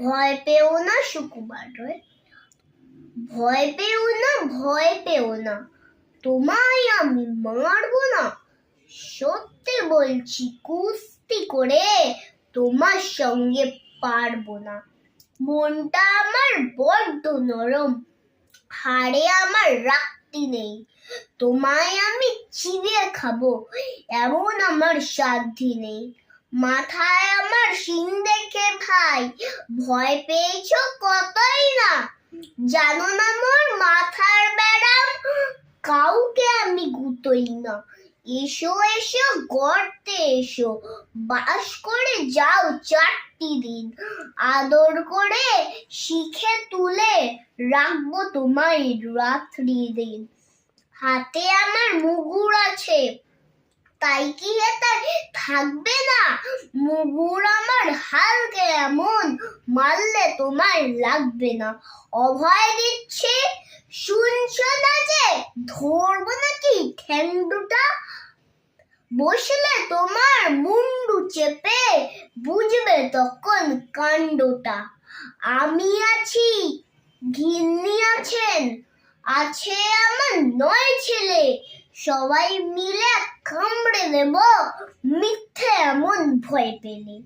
ভয় পেও না রয়। ভয় পেও না, ভয় পেও না, তোমায় আমি মারবো না। সত্যি বলছি, কুস্তি করে তোমার সঙ্গে পারব না। মনটা আমার বড্ড নরম, হাড়ে আমার রাখতি নেই। তোমায় আমি চিবিয়ে খাব, এমন আমার সাধ্যি নেই। মাথায় আমার শিং দেখে ভাই। ভয় পেয়েছ কতই না? জানো না মোর মাথার ব্যারাম? কাউকে আমি গুতোই না। এসো এসো, গর্তে এসো। বাস করে যাও চারটি দিন। আদর করে শিখে তুলে রাখব তোমায় রাত্রি দিন। হাতে আমার মুগুর আছে। তাই কি এটা থাকবে না? মুগুর আমার হালকে এমন, মারলে তোমার লাগবে না। অভয় দিচ্ছে, শুনছো না যে ধরবো নাকি ঠ্যাং বসলে তোমার মুন্ডু চেপে বুঝবে তখন কাণ্ডটা। আমি আছি, গিন্নি আছেন, আছে আমার নয় ছেলে। সবাই মিলে কামড়ে দেব মিথ্যে এমন ভয় পেলে।